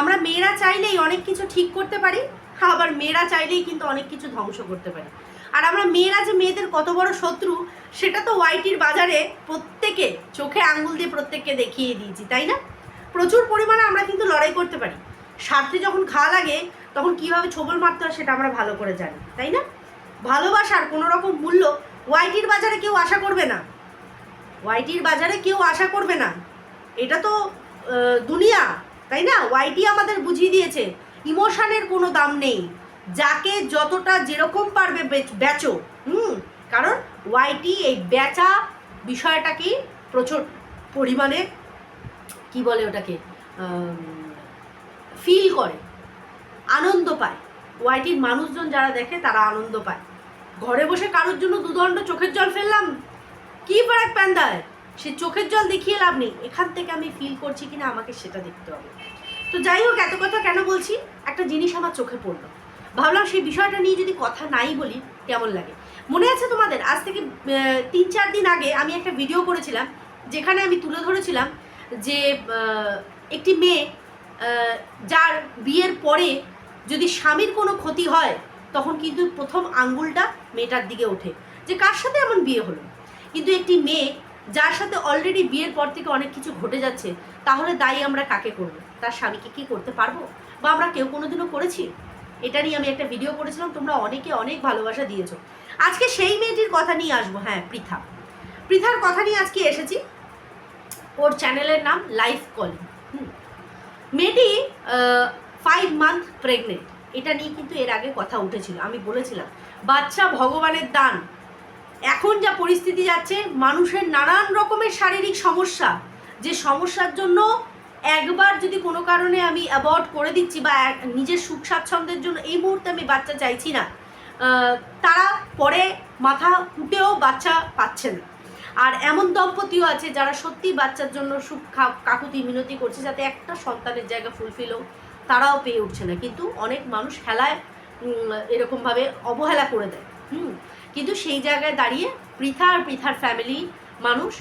আমরা মেয়েরা চাইলেই অনেক কিছু ঠিক করতে পারি, আবার মেয়েরা চাইলেই কিন্তু অনেক কিছু ধ্বংস করতে পারি। আর আমরা মেয়েরা যে মেয়েদের কত বড় শত্রু, সেটা তো ওয়াইটির বাজারে প্রত্যেকে চোখে আঙ্গুল দিয়ে প্রত্যেককে দেখিয়ে দিয়েছি, তাই না? প্রচুর পরিমাণে আমরা কিন্তু লড়াই করতে পারি। স্বার্থে যখন ঘা লাগে, তখন কীভাবে ছোবল মারতে হয় সেটা আমরা ভালো করে জানি, তাই না? ভালোবাসার কোনো রকম মূল্য ওয়াইটির বাজারে কেউ আশা করবে না। ওয়াইটির বাজারে কেউ আশা করবে না। এটা তো দুনিয়া। তাই না? ওয়াইটি আমাদের বুঝিয়ে দিয়েছে, ইমোশনের কোনো দাম নেই। যাকে যতটা যেরকম পারবে বেচো। হুম? কারণ ওয়াইটি এই বেচা বিষয়টাকেই প্রচুর পরিমাণে, কি বলে ওটাকে ফিল করে, আনন্দ পায়। ওয়াইটির মানুষজন যারা দেখে, তারা আনন্দ পায়। ঘরে বসে কারোর জন্য দুদণ্ড চোখের জল ফেললাম, কি ফারাক প্যান্দায় সে চোখের জল দেখিয়ে লাভ নেই। এখান থেকে আমি ফিল করছি কিনা, আমাকে সেটা দেখতে হবে। তো যাই হোক, এত কথা কেন বলছি? একটা জিনিস আমার চোখে পড়ল। ভাবলাম সেই বিষয়টা নিয়ে যদি কথা নাই বলি, কেমন লাগে? মনে আছে তোমাদের? আজ থেকে তিন চার দিন আগে আমি একটা ভিডিও করেছিলাম, যেখানে আমি তুলে ধরেছিলাম যে একটি মেয়ে যার বিয়ের পরে যদি স্বামীর কোনো ক্ষতি হয়, তখন কিন্তু প্রথম আঙ্গুলটা মেয়েটার দিকে ওঠে যে, কার সাথে এমন বিয়ে হলো? কিন্তু একটি মেয়ে, যার সাথে অলরেডি বিয়ের পর থেকে অনেক কিছু ঘটে যাচ্ছে, তাহলে দায়ী আমরা কাকে করব? তার স্বামীকে কি করতে পারব? বা আমরা কেউ কোনোদিনও করেছি? এটা নিয়ে আমি একটা ভিডিও করেছিলাম, তোমরা অনেকে অনেক ভালোবাসা দিয়েছ। আজকে সেই মেয়েটির কথা নিয়ে আসব। হ্যাঁ পৃথা। পৃথার কথা নিয়ে আজকে এসেছি। ওর চ্যানেলের নাম লাইফ কলিং মেয়েটি ফাইভ মান্থ প্রেগনেন্ট এটা নিয়ে কিন্তু এর আগে কথা উঠেছিল। আমি বলেছিলাম, বাচ্চা ভগবানের দান। এখন যা পরিস্থিতি যাচ্ছে, মানুষের নানান রকমের শারীরিক সমস্যা। যে সমস্যার জন্য একবার যদি কোনো কারণে আমি অ্যাভয়েড করে দিচ্ছি বা নিজের সুখ স্বাচ্ছন্দ্যের জন্য এই মুহূর্তে আমি বাচ্চা চাইছি না তারা পরে মাথা উঠেও বাচ্চা পাচ্ছে না। আর এমন দম্পতিও আছে যারা সত্যি বাচ্চার জন্য সুখ কাকুতি মিনতি করছে যাতে একটা সন্তানের জায়গা ফুলফিল হোক তারাও পেয়ে উঠছে না। কিন্তু অনেক মানুষ খেলায় এরকমভাবে অবহেলা করে দেয়। হুম, কিন্তু সেই জায়গায় দাঁড়িয়ে পৃথা আর পৃথার ফ্যামিলি মানুষ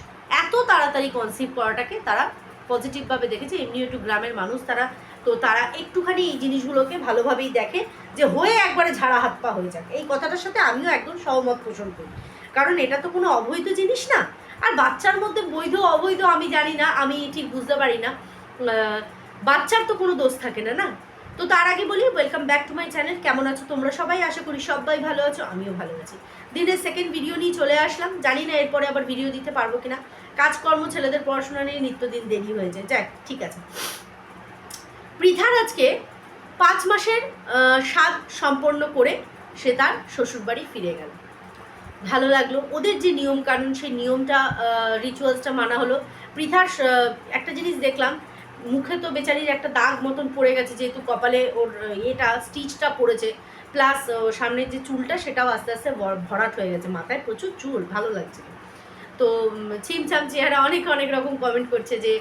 এত তাড়াতাড়ি কনসিভ করাটাকে তারা পজিটিভভাবে দেখেছে এমনি একটু গ্রামের মানুষ, তারা তো তারা একটুখানি এই জিনিসগুলোকে ভালোভাবেই দেখে যে হয়ে একবারে ঝাড়া হাত পা হয়ে যাক। এই কথাটার সাথে আমিও একদম সহমত পোষণ করি। কারণ এটা তো কোনো অবৈধ জিনিস না। আর বাচ্চার মধ্যে বৈধ, অবৈধ আমি জানি না, আমি ঠিক বুঝতে পারি না। বাচ্চার তো কোনো দোষ থাকে না না? তো তার আগে বলি welcome back to my channel কেমন আছো তোমরা সবাই? আশা করি সবাই ভালো আছো, আমিও ভালো আছি। দিনের সেকেন্ড ভিডিও নিয়ে চলে আসলাম। জানি না এরপরে আবার ভিডিও দিতে পারব কিনা। কাজকর্ম, ছেলেদের পড়াশোনা নিয়ে নিত্যদিন দেরি হয়ে যায়। যাক, ঠিক আছে। পৃথার আজকে পাঁচ মাসের স্বাদ সম্পন্ন করে সে তার শ্বশুরবাড়ি ফিরে গেল। ভালো লাগল। ওদের যে নিয়ম কানুন, সেই নিয়মটা রিচুয়ালসটা মানা হলো। পৃথার একটা জিনিস দেখলাম, মুখে তো বেচারির একটা দাগ মতন পড়ে গেছে, যেহেতু কপালে ওর ইয়েটা, স্টিচটা পড়েছে। প্লাস সামনের যে চুলটা, সেটাও আস্তে আস্তে ভর- ভরাট হয়ে গেছে। মাথায় প্রচুর চুল, ভালো লাগছে। তো ছিমছাম চেহারা অনেক অনেক রকম কমেন্ট করছে যে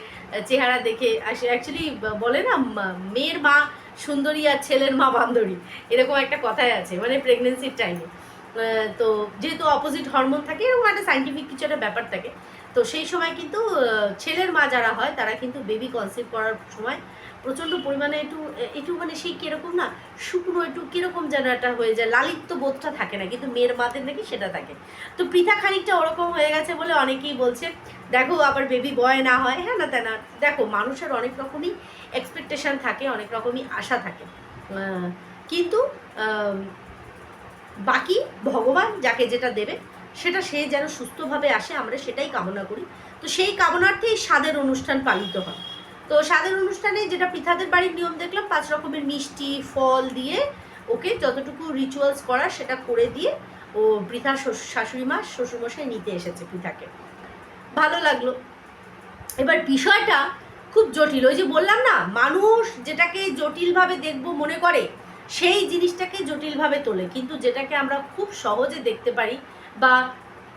চেহারা দেখে অ্যাকচুয়ালি বলে না মেয়ের মা সুন্দরী আর ছেলের মা বান্ধবী এরকম একটা কথাই আছে মানে প্রেগনেন্সির টাইমে তো, যেহেতু অপোজিট হরমোন থাকে, এরকম একটা সাইন্টিফিক কিছু একটা ব্যাপার থাকে। তো সেই সময় কিন্তু ছেলের মা যারা হয়, তারা কিন্তু বেবি কনসিভ করার সময় প্রচণ্ড পরিমাণে একটু একটু মানে সেই কীরকম না, শুকনো একটু কীরকম যেন একটা হয়ে যায়, লালিত্য বোধটা থাকে না, কিন্তু মেয়ের মাদের নাকি সেটা থাকে। তো পৃথা খানিকটা ওরকম হয়ে গেছে বলে অনেকেই বলছে, দেখো, আবার বেবি বয় না হয়। হ্যাঁ না তেনা দেখো, মানুষের অনেক রকমই এক্সপেকটেশন থাকে, অনেক রকমই আশা থাকে। কিন্তু বাকি ভগবান যাকে যেটা দেবে সেটা সে যেন সুস্থভাবে আসে, আমরা সেটাই কামনা করি। তো সেই কামনার্থেই স্বাদের অনুষ্ঠান পালিত হয়। তো স্বাদের অনুষ্ঠানে যেটা পৃথাদের বাড়ির নিয়ম দেখলাম, পাঁচ রকমের মিষ্টি, ফল দিয়ে ওকে যতটুকু রিচুয়ালস করা সেটা করে দিয়ে ও শ্বশ- শাশুড়ি মা, শ্বশুরমশাই নিতে এসেছে পৃথাকে ভালো লাগল। এবার বিষয়টা খুব জটিল। ওই যে বললাম না, মানুষ যেটাকে জটিলভাবে দেখব মনে করে, সেই জিনিসটাকে জটিলভাবে তোলে। কিন্তু যেটাকে আমরা খুব সহজে দেখতে পারি বা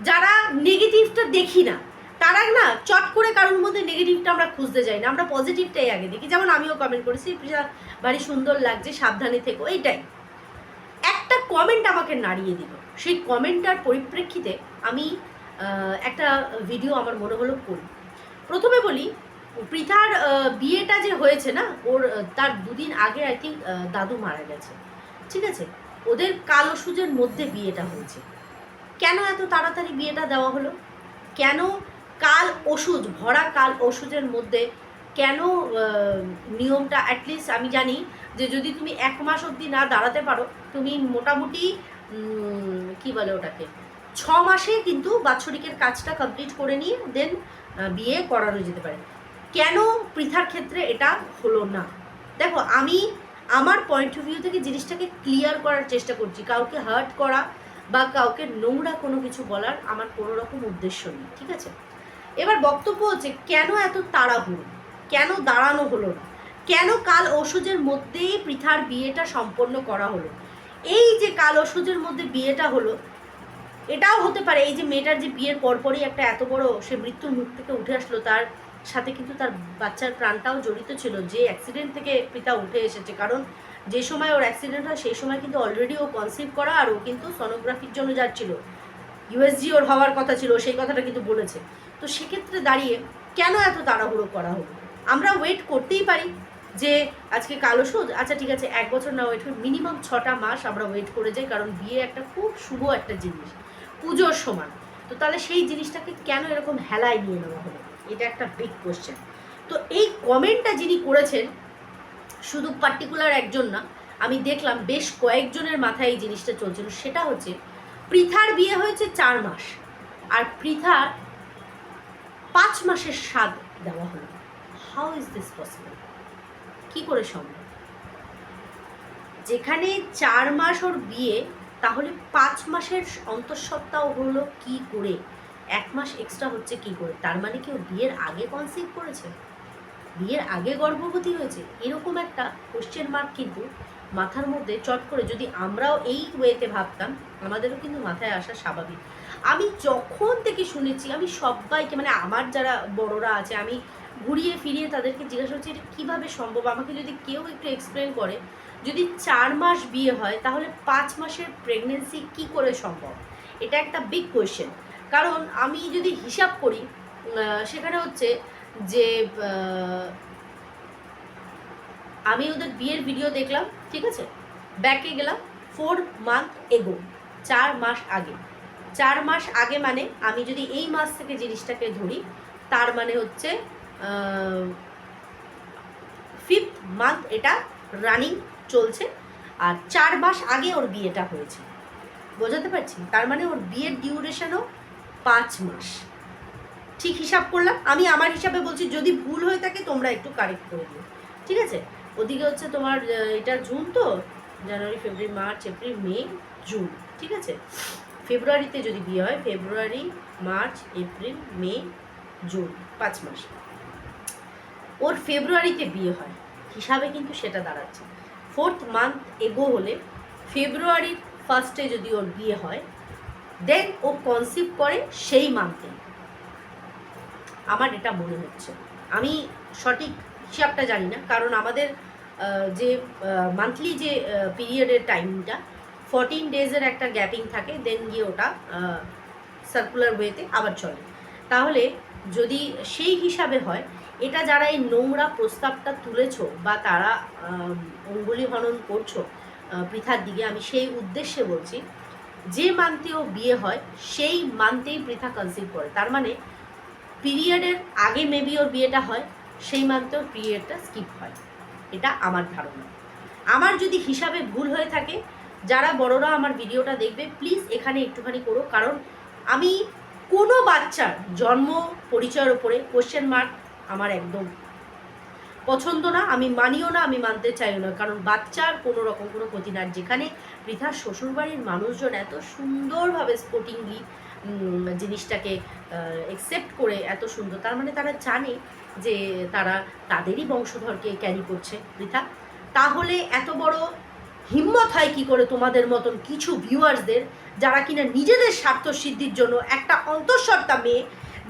যারা নেগেটিভটা দেখি না তারা না চট করে কারোর মধ্যে নেগেটিভটা আমরা খুঁজতে যাই না। আমরা পজিটিভটাই আগে দেখি। যেমন আমিও কমেন্ট করেছি, প্রিয়া ভারী সুন্দর লাগছে, সাবধানে থেকো। এইটাই। একটা কমেন্ট আমাকে নাড়িয়ে দিল। সেই কমেন্টটার পরিপ্রেক্ষিতে আমি একটা ভিডিও আমার মনে হলো করি। প্রথমে বলি পৃথার বিয়েটা যে হয়েছে না, ওর তার দুদিন আগে আই থিঙ্ক দাদু মারা গেছে। ঠিক আছে? ওদের কালো সুজের মধ্যে বিয়েটা হয়েছে। কেন এত তাড়াতাড়ি বিয়েটা দেওয়া হলো? কেন কাল ওষুধ, ভরা কাল ওষুধের মধ্যে কেন নিয়মটা অ্যাটলিস্ট আমি জানি যে যদি তুমি এক মাস অবধি না দাঁড়াতে পারো, তুমি মোটামুটি কি বলে ওটাকে? ছ মাসে কিন্তু বাৎসরিকের কাজটা কমপ্লিট করে নিয়ে দেন বিয়ে করানো যেতে পারে। কেন পৃথার ক্ষেত্রে এটা হলো না? দেখো, আমি আমার পয়েন্ট অফ ভিউ থেকে জিনিসটাকে ক্লিয়ার করার চেষ্টা করছি, কাউকে হার্ট করা বা কাউকে নোংরা কোনো কিছু বলার আমার কোনো রকম উদ্দেশ্য নেই, ঠিক আছে? এবার বক্তব্য হচ্ছে, কেন এত তাড়াহুড়ো? কেন দাঁড়ানো হলো না? কেন কাল ওষুধের মধ্যেই পৃথার বিয়েটা সম্পন্ন করা হলো? এই যে কাল ওষুধের মধ্যে বিয়েটা হলো, এটাও হতে পারে এই যে মেয়েটার যে বিয়ের পরপরই একটা এত বড় সে মৃত্যুর মুখ থেকে উঠে আসলো, তার সাথে কিন্তু তার বাচ্চার প্রাণটাও জড়িত ছিল, যে অ্যাক্সিডেন্ট থেকে পিতা উঠে এসেছে। কারণ যে সময় ওর অ্যাক্সিডেন্ট হয়, সেই সময় কিন্তু অলরেডি ও কনসিভ করা আর ও কিন্তু সনোগ্রাফির জন্য যাচ্ছিল। ইউএসজি ওর হওয়ার কথা ছিল, সেই কথাটা কিন্তু বলেছে। তো সেক্ষেত্রে দাঁড়িয়ে কেন এত তাড়াহুড়ো করা হলো? আমরা ওয়েট করতেই পারি যে আজকে কালো সুদ আচ্ছা ঠিক আছে, এক বছর না ওয়েট মিনিমাম ছটা মাস আমরা ওয়েট করে যাই, কারণ বিয়ে একটা খুব শুভ একটা জিনিস, পুজোর সমান। তো তাহলে সেই জিনিসটাকে কেন এরকম হেলায় নিয়ে নেওয়া হলো? এটা একটা বিগ কোশ্চেন তো এই কমেন্টটা যিনি করেছেন শুধু পার্টিকুলার একজন না, আমি দেখলাম বেশ কয়েকজনের মাথায় এই জিনিসটা চলছিল। সেটা হচ্ছে, পৃথার বিয়ে হয়েছে চার মাস, আর পৃথার পাঁচ মাসের স্বাদ দেওয়া হলো। হাউ ইজ দিস পসিবল কি করে সম্ভব? যেখানে চার মাস ওর বিয়ে, তাহলে পাঁচ মাসের অন্তঃসত্ত্বাও হলো কি করে? এক মাস এক্সট্রা হচ্ছে কি করে? তার মানে কি ও বিয়ের আগে কনসিভ করেছে? বিয়ের আগে গর্ভবতী হয়েছে, এরকম একটা কোশ্চেন মার্ক কিন্তু মাথার মধ্যে চট করে যদি আমরাও এই ওয়েতে ভাবতাম, আমাদেরও কিন্তু মাথায় আসা স্বাভাবিক। আমি যখন থেকে শুনেছি, আমি সবাইকে মানে আমার যারা বড়রা আছে, আমি ঘুরিয়ে ফিরিয়ে তাদেরকে জিজ্ঞাসা করছি, এটা কীভাবে সম্ভব? আমাকে যদি কেউ একটু এক্সপ্লেন করে, যদি চার মাস বিয়ে হয়, তাহলে পাঁচ মাসের প্রেগনেন্সি কি করে সম্ভব? এটা একটা বিগ কোয়েশ্চেন কারণ আমি যদি হিসাব করি সেখানে হচ্ছে যে আমি ওদের বিয়ের ভিডিও দেখলাম, ঠিক আছে? ব্যাকে গেলাম ফোর মান্থ এগো চার মাস আগে। চার মাস আগে মানে আমি যদি এই মাস থেকে জিনিসটাকে ধরি, তার মানে হচ্ছে ফিফথ মান্থ এটা রানিং চলছে, আর চার মাস আগে ওর বিয়েটা হয়েছে। বোঝাতে পারছি? তার মানে ওর বিয়ের ডিউরেশনও পাঁচ মাস। ঠিক হিসাব করলাম। আমি আমার হিসাবে বলছি, যদি ভুল হয়ে থাকে, তোমরা একটু কারেক্ট করে দিও। ঠিক আছে? ওদিকে হচ্ছে তোমার এটা জুন তো? January, February, March, April, May, June. ঠিক আছে? ফেব্রুয়ারিতে যদি বিয়ে হয়, February, March, April, May, June, পাঁচ মাস। ওর ফেব্রুয়ারিতে বিয়ে হয়। হিসাবে কিন্তু সেটা দাঁড়াচ্ছে। ফোর্থ মান্থ এগো হলে, ফেব্রুয়ারির ফার্স্টে যদি ওর বিয়ে হয় দেন ও কনসিভ করে সেই মান্থে আমার এটা মনে হচ্ছে। আমি সঠিক হিসাবটা জানি না, কারণ আমাদের যে মান্থলি যে পিরিয়ডের টাইমটা ফর্টিন ডেজের একটা গ্যাপিং থাকে দেন গিয়ে ওটা সার্কুলার ওয়েতে আবার চলে। তাহলে যদি সেই হিসাবে হয়, এটা যারা এই নোংরা প্রস্তাবটা তুলেছো বা তারা অঙ্গুলি হনন করছ পৃথার দিকে, আমি সেই উদ্দেশ্যে বলছি, যে মান্থেও বিয়ে হয়, সেই মান্থেই পৃথা কনসিভ করে। তার মানে পিরিয়ডের আগে মেবি ওর বিয়েটা হয়, সেই মান্থে ওর পিরিয়ডটা স্কিপ হয়। এটা আমার ধারণা। আমার যদি হিসাবে ভুল হয়ে থাকে, যারা বড়রা আমার ভিডিওটা দেখবে প্লিজ এখানে একটুখানি করো। কারণ আমি কোনো বাচ্চার জন্ম পরিচয়ের ওপরে কোশ্চেন মার্ক আমার একদম পছন্দ না। আমি মানিও না, আমি মানতে চাইও না। কারণ বাচ্চার কোনো রকম কোনো ক্ষতি না। যেখানে পৃথার শ্বশুরবাড়ির মানুষজন এত সুন্দরভাবে স্পোর্টিংলি জিনিসটাকে একসেপ্ট করে এত সুন্দর। তার মানে তারা জানে যে তারা তাদেরই বংশধরকে ক্যারি করছে, পৃথা। তাহলে এত বড় হিম্মত হয় কি করে তোমাদের মতন কিছু ভিউয়ার্সদের যারা কিনা নিজেদের স্বার্থ সিদ্ধির জন্য একটা অন্তঃসত্ত্বা মেয়ে,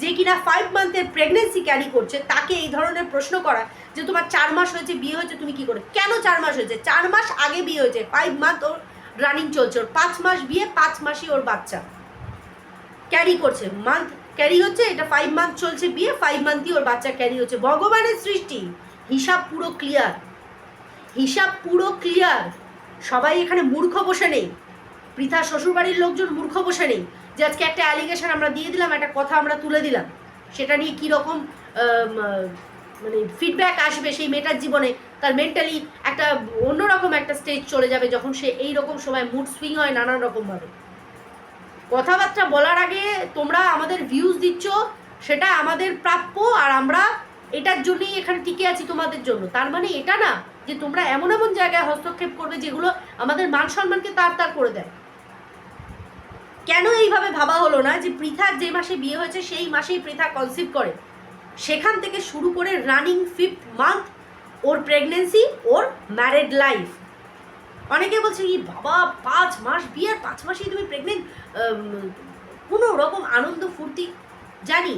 যে কিনা ফাইভ মান্থের প্রেগনেন্সি ক্যারি করছে, তাকে এই ধরনের প্রশ্ন করা যে তোমার চার মাস হয়েছে, বিয়ে হয়েছে, তুমি কি করে? কেন চার মাস হয়েছে? চার মাস আগে বিয়ে হয়েছে ফাইভ মান্থ ওর রানিং চলছে, ওর পাঁচ মাস বিয়ে, পাঁচ মাসই ওর বাচ্চা। ক্যারি করছে। মান্থ ক্যারি হচ্ছে, এটা ফাইভ মান্থ চলছে বিয়ে ফাইভ মান্থই ওর বাচ্চা ক্যারি হচ্ছে। ভগবানের সৃষ্টি, হিসাব পুরো ক্লিয়ার হিসাব পুরো ক্লিয়ার সবাই এখানে মূর্খ বসে নেই। পৃথা শ্বশুরবাড়ির লোকজন মূর্খ বসে নেই যে আজকে একটা অ্যালিগেশন আমরা দিয়ে দিলাম, একটা কথা আমরা তুলে দিলাম। সেটা নিয়ে কীরকম মানে ফিডব্যাক আসবে সেই মেয়েটার জীবনে, তার মেন্টালি একটা অন্যরকম একটা স্টেজ চলে যাবে যখন সে এই রকম সময় মুড সুইং হয় নানান রকমভাবে কথাবার্তা বলার আগে তোমরা আমাদের ভিউজ দিচ্ছ, সেটা আমাদের প্রাপ্য আর আমরা এটার জন্যই এখানে টিকে আছি তোমাদের জন্য। তার মানে এটা না যে তোমরা এমন এমন জায়গায় হস্তক্ষেপ করবে যেগুলো আমাদের মান সম্মানকে তার তার করে দেয়। কেন এইভাবে ভাবা হলো না যে পৃথার যে মাসে বিয়ে হয়েছে সেই মাসেই পৃথা কনসিভ করে? সেখান থেকে শুরু করে রানিং ফিফথ মান্থ ওর প্রেগনেন্সি ওর ম্যারেড লাইফ অনেকে বলছে কি বাবা, পাঁচ মাস বিয়ের পাঁচ মাসেই তুমি প্রেগনেন্ট কোনো রকম আনন্দ, ফুর্তি জানি।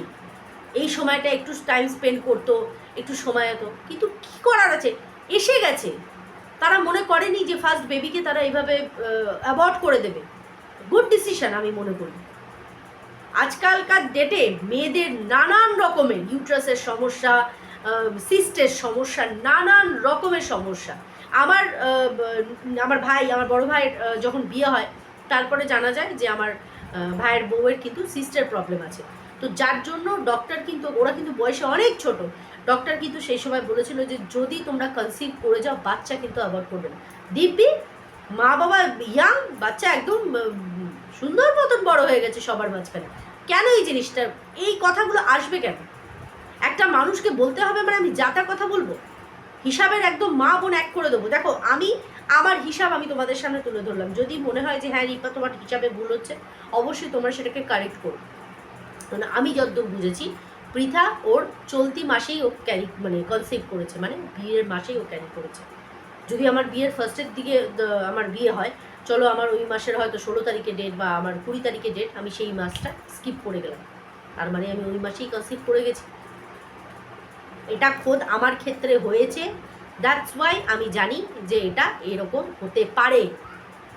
এই সময়টা একটু টাইম স্পেন্ড করতো, একটু সময় হতো। কিন্তু কী করার আছে? এসে গেছে। তারা মনে করেনি যে ফার্স্ট বেবিকে তারা এইভাবে অ্যাভয়েড করে দেবে। গুড ডিসিশন আমি মনে করি। আজকালকার ডেটে মেয়েদের নানান রকমের ইউট্রাসের সমস্যা সিস্টের সমস্যা, নানান রকমের সমস্যা। আমার আমার ভাই, আমার বড় ভাইয়ের যখন বিয়ে হয়, তারপরে জানা যায় যে আমার ভাইয়ের বউয়ের কিন্তু সিস্টার প্রবলেম আছে। তো যার জন্য ডক্টর কিন্তু, ওরা কিন্তু বয়সে অনেক ছোট। ডক্টর কিন্তু সেই সময় বলেছিল যে যদি তোমরা কনসিভ করে যাও, বাচ্চা কিন্তু অ্যাভয়েড করবে না। দিব্যি, মা বাবা ইয়াং বাচ্চা একদম সুন্দর মতন বড় হয়ে গেছে সবার মাঝখানে। কেন এই জিনিসটা? এই কথাগুলো আসবে কেন? একটা মানুষকে বলতে হবে মানে আমি যাতা কথা বলব। হিসাবের একদম মা বোন এক করে দেবো। দেখো, আমি আমার হিসাব আমি তোমাদের সামনে তুলে ধরলাম। যদি মনে হয় যে হ্যাঁ রিপা তোমার হিসাবে ভুল হচ্ছে, অবশ্যই তোমরা সেটাকে কারেক্ট করো। মানে আমি যতদূর বুঝেছি, পৃথা ওর চলতি মাসেই ও ক্যারি মানে কনসিভ করেছে মানে বিয়ের মাসেই ও ক্যারি করেছে। যদি আমার বিয়ের ফার্স্টের দিকে আমার বিয়ে হয়, চলো আমার ওই মাসের হয়তো ষোলো তারিখে ডেট বা আমার কুড়ি তারিখে ডেট আমি সেই মাসটা স্কিপ করে গেলাম। তার মানে আমি ওই মাসেই কনসিভ করে গেছি। এটা খোদ আমার ক্ষেত্রে হয়েছে। দ্যাটস ওয়াই আমি জানি যে এটা এরকম হতে পারে।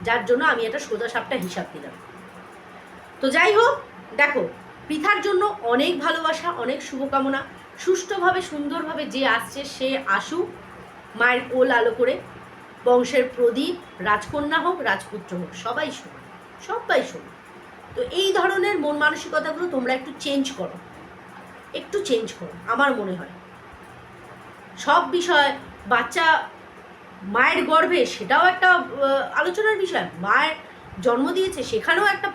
যার জন্য আমি এটা সোজা সাপটা হিসাব দিলাম। তো যাই হোক, দেখো, পৃথার জন্য অনেক ভালোবাসা, অনেক শুভকামনা। সুষ্ঠুভাবে, সুন্দরভাবে যে আসছে, সে আসুক। মায়ের কোল আলো করে। বংশের প্রদীপ, রাজকন্যা হোক, রাজপুত্র হোক, সবাই শুনুক সবাই শুনুক তো এই ধরনের মন মানসিকতাগুলো তোমরা একটু চেঞ্জ করো। একটু চেঞ্জ করো, আমার মনে হয়। সব বিষয়, বাচ্চা মায়ের গর্ভে সেটাও একটা আলোচনার বিষয়। মায়ের জন্ম দিয়েছে, সেখানেও একটা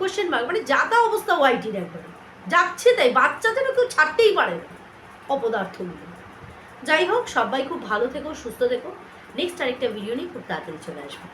কোশ্চেন মার্ক মানে যা তা অবস্থা ওয়াইটির একবারে। যাচ্ছে তাই, বাচ্চা যেন কেউ ছাড়তেই পারে না অপদার্থগুলো। যাই হোক, সবাই খুব ভালো থেকো, সুস্থ থেকো। নেক্সট আরেকটা ভিডিও নিয়ে খুব তাড়াতাড়ি চলে আসবে।